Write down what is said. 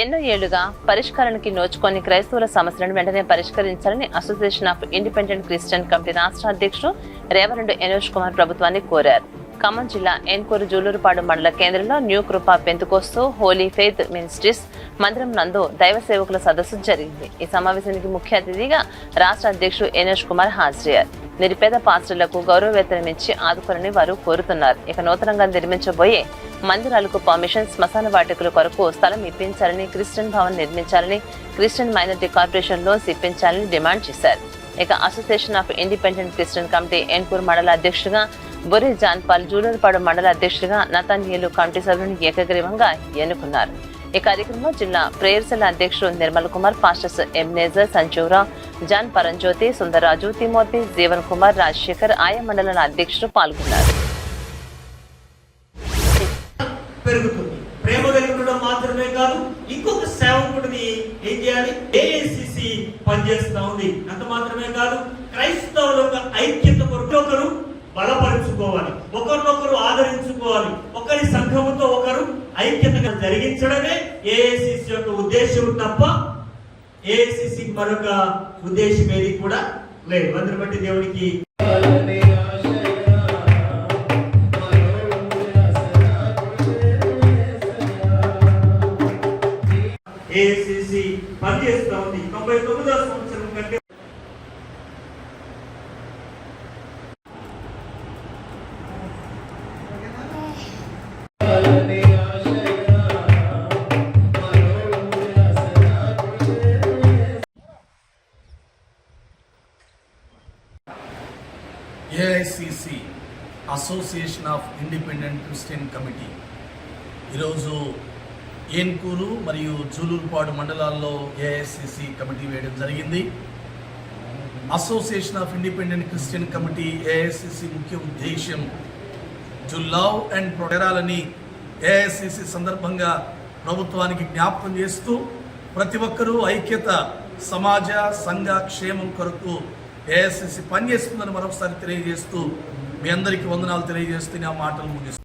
ఎన్నో ఏళ్ళుగా పరిష్కారానికి నోచుకొని క్రైస్తవుల సమస్యలను వెంటనే పరిష్కరించాలని association of independent Christian committee రాష్ట్ర అధ్యక్షుడు రేవరెండు ఎనోష్ కుమార్ ప్రభుత్వాన్ని కోరారు. ఖమ్మం జిల్లా ఏన్కూరు జూలూరుపాడు మండల కేంద్రంలో న్యూ కృపా పెంతుకోస్తూ హోలీ ఫెయిత్ మినిస్ట్రీస్ మందిరం నందు దైవ సేవకుల సదస్సు జరిగింది. ఈ సమావేశానికి ముఖ్య అతిథిగా రాష్ట్ర అధ్యక్షుడు ఎనోష్ కుమార్ హాజరయ్యారు. నిరుపేద పాస్టర్లకు గౌరవ వేతనం ఇచ్చి ఆదుకోవాలని వారు కోరుతున్నారు. ఇక నూతనంగా నిర్మించబోయే మందిరాలకు పర్మిషన్ శ్మశాన వాటికల కొరకు స్థలం ఇప్పించాలని క్రిస్టియన్ భవన్ నిర్మించాలని క్రిస్టియన్ మైనార్టీ కార్పొరేషన్ లోన్స్ ఇప్పించాలని డిమాండ్ చేశారు. ఇక association of independent Christian committee Enkoor మండల అధ్యక్షుడిగా బొరి జాన్పాల్ జూలూరుపాడు మండల అధ్యక్షుడిగా నతాన్యేలు కమిటీ సభ్యులను ఏకగ్రీవంగా ఎన్నుకున్నారు. ఈ కార్యక్రమంలో జిల్లా ప్రేయర్ సెల్ అధ్యక్షుడు Nirmal Kumar pastors manager Sanjeevarao John Paramjyothi Sundararaju Timothy Jeevan Kumar Rajasekhar ఆయా మండలాల అధ్యక్షులు పాల్గొన్నారు. ప్రేమ కలిగి ఉండడం మాత్రమే కాదు ఇంకొక సేవకుడిని ఏం చేయాలి? ఏఐసిసి పనిచేస్తా ఉంది. అంత మాత్రమే కాదు క్రైస్తవుల యొక్క ఐక్యత ఒకరు బలపరుచుకోవాలి. ఒకరినొకరు ఆదరించుకోవాలి. ఒకరి సంఘముతో ఒకరు ఐక్యతగా జరిగించడమే ఏఐసిసి యొక్క ఉద్దేశం తప్ప ఏఐసిసి మరొక ఉద్దేశం ఏది కూడా లేదు. అందరి బట్టి దేవునికి ఏఐసిసి పనిచేస్తా ఉంది. తొంభై తొమ్మిదవ సంవత్సరం కంటే AICC association of independent Christian committee ఈరోజు ఏన్కూరు మరియు జూలూరుపాడు మండలాల్లో ఏఐసిసి కమిటీ వేయడం జరిగింది. Association of independent Christian committee AICC ముఖ్య ఉద్దేశం టు లవ్ అండ్ ప్రొటెరాలని ఏఐసిసి సందర్భంగా ప్రభుత్వానికి జ్ఞాపకం చేస్తూ ప్రతి ఒక్కరూ ఐక్యత సమాజ సంఘ క్షేమం కొరకు ఏఐసిసి పనిచేస్తుందని మరొకసారి తెలియజేస్తూ మీ అందరికీ వందనాలు తెలియజేస్తూ నా మాటలు ముగిస్తాను